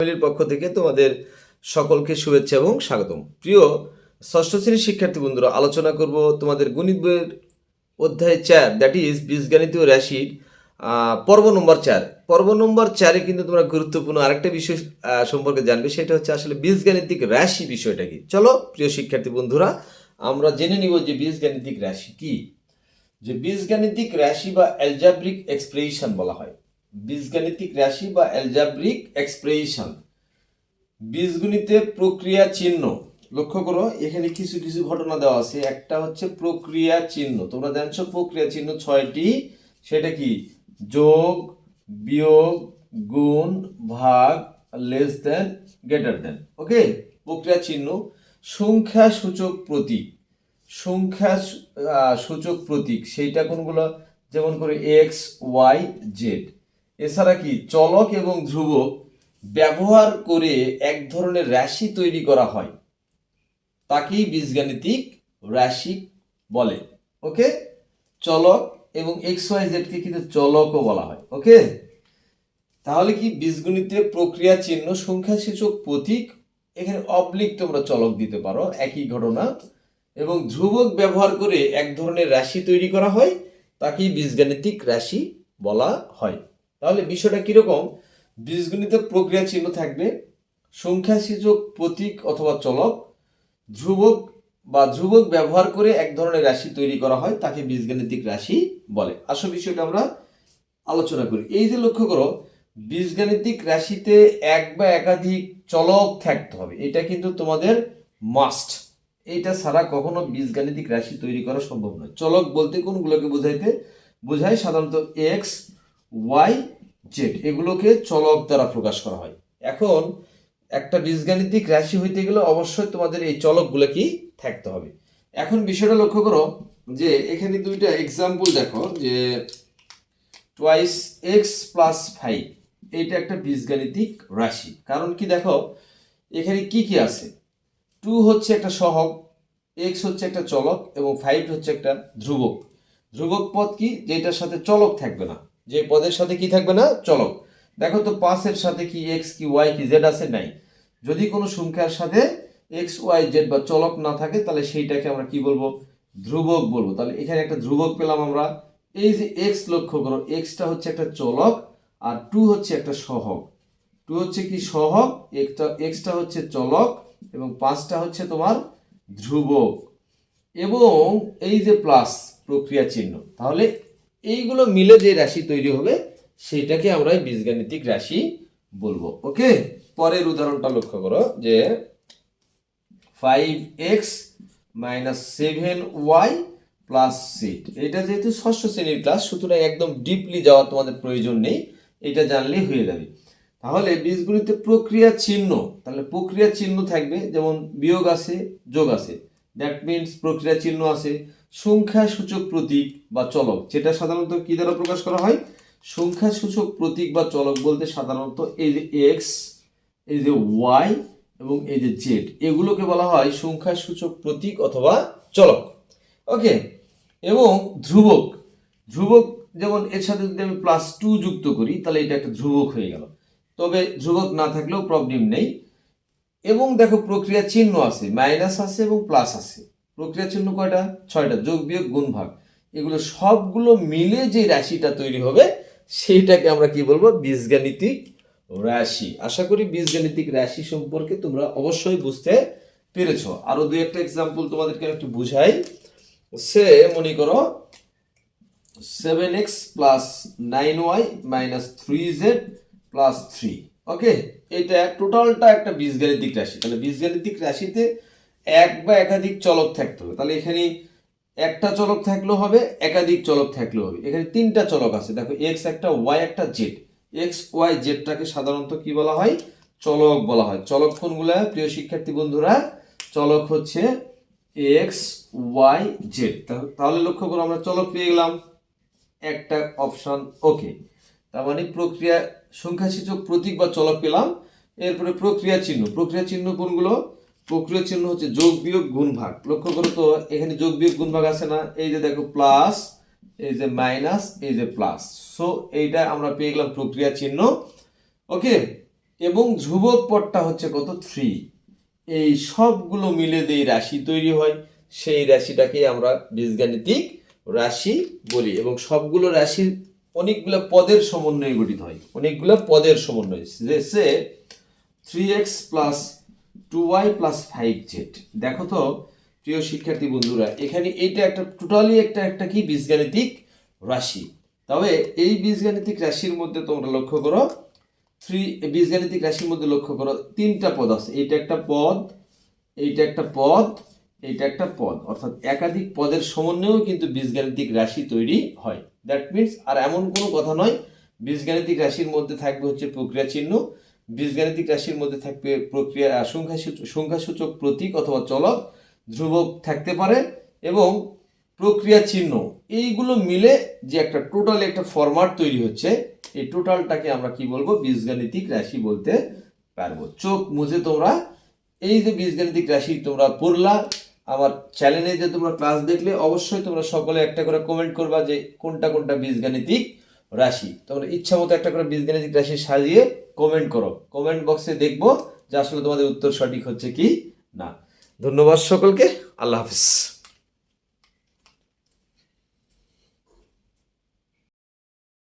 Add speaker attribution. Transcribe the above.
Speaker 1: ফ্যামিলির পক্ষ থেকে তোমাদের সকলকে শুভেচ্ছা এবং স্বাগতম। প্রিয় ষষ্ঠ শ্রেণির শিক্ষার্থী বন্ধুরা আলোচনা করব তোমাদের গণিত বইয়ের অধ্যায় চার দ্যাট ইজ বীজগণিতীয় আহ, পর্ব নম্বর চার। পর্ব নম্বর চারে কিন্তু তোমরা গুরুত্বপূর্ণ আরেকটা বিষয় সম্পর্কে জানবে সেটা হচ্ছে আসলে বীজগাণিতিক রাশি বিষয়টা কি। চলো প্রিয় শিক্ষার্থী বন্ধুরা আমরা জেনে নিব যে বীজগাণিতিক রাশি কি। যে বীজগাণিতিক রাশি বা অ্যালজাব্রিক এক্সপ্রেশন বলা হয়। বীজগাণিতিক রাশি বা অ্যালজাব্রিক এক্সপ্রেশন বীজগণিতে প্রক্রিয়া চিহ্ন। লক্ষ্য করো, এখানে কিছু কিছু ঘটনা দেওয়া আছে। একটা হচ্ছে প্রক্রিয়া চিহ্ন। তোমরা জানছো প্রক্রিয়া চিহ্ন ছয়টি। সেটা কি? যোগ, বিয়োগ, গুণ, ভাগ লেস দেন গ্রেটার দেন ওকে? প্রক্রিয়া চিহ্ন। সংখ্যা সূচক প্রতীক। সংখ্যা সূচক প্রতীক। সেইটা কোনগুলো? যেমন করে এক্স ওয়াই জেড এছাড়া কি চলক এবং ধ্রুবক ব্যবহার করে এক ধরনের রাশি তৈরি করা হয়? তাকেই বীজগাণিতিক রাশি বলে, ওকে? চলক এবং এক্স ওয়াই জেডকে কিন্তু চলকও বলা হয়, ওকে? তাহলে কি বীজগণিতে প্রক্রিয়া চিহ্ন সংখ্যাসূচক প্রতীক? এখানে অবলিক তোমরা চলক দিতে পারো, একই ঘটনা। এবং ধ্রুবক ব্যবহার করে এক ধরনের রাশি তৈরি করা হয়, তাকেই বীজগাণিতিক রাশি বলা হয়। তাহলে বিষয়টা কীরকম? বীজগণিত প্রক্রিয়া চিহ্ন থাকবে। সংখ্যাসূচক প্রতীক অথবা চলক, ধ্রুবক বা ধ্রুবক ব্যবহার করে এক ধরনের রাশি তৈরি করা হয়, তাকে বীজগাণিতিক রাশি বলে। আসল বিষয়টা আমরা আলোচনা করি। এই যে লক্ষ্য করো, বীজগাণিতিক রাশিতে এক বা একাধিক চলক থাকতে হবে। এটা কিন্তু তোমাদের মাস্ট এইটা ছাড়া কখনো বীজগাণিতিক রাশি তৈরি করা সম্ভব নয়। চলক বলতে কোনগুলোকে বোঝাইতে? বোঝায় সাধারণত এক্স ওয়াই জেড এগুলোকে চলক দ্বারা প্রকাশ করা হয়। এখন একটা বীজগাণিতিক রাশি হইতে গেলে অবশ্যই তোমাদের এই চলকগুলো কি থাকতে হবে। এখন বিষয়টা লক্ষ্য করো যে এখানে দুইটা এক্সাম্পল দেখো যে টোয়াইস এক্স প্লাস ফাইভ এইটা একটা বীজগাণিতিক রাশি। কারণ কি দেখো, এখানে কি কি আছে? টু হচ্ছে একটা সহগ এক্স হচ্ছে একটা চলক এবং ফাইভ হচ্ছে একটা ধ্রুবক। ধ্রুবক পদ কি? যেটার সাথে চলক থাকবে না। যে পদের সাথে কি থাকবে না? চলক দেখো তো পাঁচের সাথে কি এক্স কি ওয়াই কি জেড আছে? নাই। যদি কোনো সংখ্যার সাথে এক্স ওয়াই জেড বা চলক না থাকে, তাহলে সেইটাকে আমরা কি বলব? ধ্রুবক বলব। তাহলে এখানে একটা ধ্রুবক পেলাম আমরা। এই যে এক্স লক্ষ্য করো এক্সটা হচ্ছে একটা চলক আর টু হচ্ছে একটা সহগ টু হচ্ছে কি সহগ একটা এক্সটা হচ্ছে চলক এবং পাঁচটা হচ্ছে তোমার ধ্রুবক। এবং এই যে প্লাস প্রক্রিয়া চিহ্ন, তাহলে এইগুলো মিলে যে রাশি তৈরি হবে, সেটাকে আমরা বীজগাণিতিক রাশি বলব। ওকে? পরের উদাহরণটা লক্ষ্য করো যে five x minus seven y plus seat এটা যেহেতু ষষ্ঠ শ্রেণির ক্লাস সুতরাং একদম ডিপলি যাওয়ার তোমাদের প্রয়োজন নেই। এটা জানলেই হয়ে যাবে। তাহলে বীজগুলিতে প্রক্রিয়া চিহ্ন, তাহলে প্রক্রিয়া চিহ্ন থাকবে, যেমন বিয়োগ আছে, যোগ আছে। দ্যাট মিনস প্রক্রিয়া চিহ্ন আছে। সংখ্যা সূচক প্রতীক বা চলক, যেটা সাধারণত কি দ্বারা প্রকাশ করা হয়? সংখ্যা সূচক প্রতীক বা চলক বলতে সাধারণত এই যে এক্স, এই যে ওয়াই এবং এই যে জেড, এগুলোকে বলা হয় সংখ্যা সূচক প্রতীক অথবা চলক। ওকে, এবং ধ্রুবক। ধ্রুবক যেমন এর সাথে যদি আমি প্লাস টু যুক্ত করি, তাহলে এটা একটা ধ্রুবক হয়ে গেল। তবে ধ্রুবক না থাকলেও প্রবলেম নেই। এবং দেখো, প্রক্রিয়া চিহ্ন আছে মাইনাস আছে এবং প্লাস আছে। প্রক্রিয়া চিহ্ন কয়টা? ছয়টা। যোগ বিয়োগ গুণ ভাগ। এগুলো সবগুলো মিলে যে রাশিটা তৈরি হবে, সেইটাকে আমরা কি বলব? বীজগাণিতিক রাশি। আশা করি বীজগাণিতিক রাশি সম্পর্কে তোমরা অবশ্যই বুঝতে পেরেছ। আরও দু একটা এক্সাম্পল তোমাদেরকে একটু বুঝাই। সে, মনে করো seven x plus nine y minus three z plus three okay এটা টোটালটা একটা বীজগাণিতিক রাশি। তাহলে বীজগাণিতিক রাশিতে এক বা একাধিক চলক থাকতে হবে। তাহলে এখানে একটা চলক থাকলেও হবে, একাধিক চলক থাকলেও হবে। এখানে তিনটা চলক আছে। দেখো এক্স একটা ওয়াই একটা জেড এক্স ওয়াই জেডটাকে সাধারণত কি বলা হয়? চলক বলা হয়। চলক কোনগুলা? প্রিয় শিক্ষার্থী বন্ধুরা, চলক হচ্ছে এক্স ওয়াই জেড তাহলে লক্ষ্য করো, আমরা চলক পেয়ে গেলাম। একটা অপশন ওকে তার মানে প্রক্রিয়া, সংখ্যাসূচক প্রতীক বা চলক পেলাম। এরপরে প্রক্রিয়া চিহ্ন। প্রক্রিয়া চিহ্ন কোনগুলো? প্রক্রিয়া চিহ্ন হচ্ছে যোগ বিয়োগ গুণ ভাগ। লক্ষ্য করো তো, এখানে যোগ বিয়োগ গুণ ভাগ আছে না? এই যে দেখো প্লাস এই যে মাইনাস এই যে প্লাস সো এইটা আমরা পেয়ে গেলাম প্রক্রিয়া চিহ্ন। ওকে এবং ধ্রুবক পদটা হচ্ছে কত? থ্রি এই সবগুলো মিলে যেই রাশি তৈরি হয়, সেই রাশিটাকেই আমরা বীজগাণিতিক রাশি বলি। এবং সবগুলো রাশির অনেকগুলো পদের সমন্বয়ে গঠিত হয়। অনেকগুলো পদের সমন্বয়। যে three x plus two y plus five z দেখো তো, প্রিয় শিক্ষার্থী বন্ধুরা, এখানে এইটা একটা টোটালি একটা একটা কি? বীজগাণিতিক রাশি। তবে এই বীজগাণিতিক রাশির মধ্যে তোমরা লক্ষ্য করো থ্রি বীজগাণিতিক রাশির মধ্যে লক্ষ্য করো, তিনটা পদ আছে। এইটা একটা পদ, এইটা একটা পদ, এইটা একটা পদ। অর্থাৎ একাধিক পদের সমন্বয়েও কিন্তু বীজগাণিতিক রাশি তৈরি হয়। দ্যাট মিনস আর এমন কোনো কথা নয়, বীজগাণিতিক রাশির মধ্যে থাকবে হচ্ছে প্রক্রিয়া চিহ্ন বীজগাণিতিক রাশির মধ্যে থাকবে প্রক্রিয়া সংখ্যাসূচক সংখ্যাসূচক প্রতীক অথবা চলক, ধ্রুবক থাকতে পারে এবং প্রক্রিয়া চিহ্ন। এইগুলো মিলে যে একটা টোটাল একটা ফরম্যাট তৈরি হচ্ছে, এই টোটালটাকে আমরা কি বলব? বীজগাণিতিক রাশি বলতে পারব। চোখ মুছে তোমরা এই যে বীজগাণিতিক রাশি তোমরা পড়লা, আমার চ্যানেলে যে তোমরা ক্লাস দেখলে অবশ্যই তোমরা সকলে একটা করে কমেন্ট করবা যে কোনটা কোনটা বীজগাণিতিক রাশি। তোমরা ইচ্ছা মতো একটা করে বীজগাণিতিক রাশি সাজিয়ে কমেন্ট করো। কমেন্ট বক্সে দেখব যে আসলে তোমাদের উত্তর সঠিক হচ্ছে কি না। ধন্যবাদ সকলকে। আল্লাহ হাফিজ।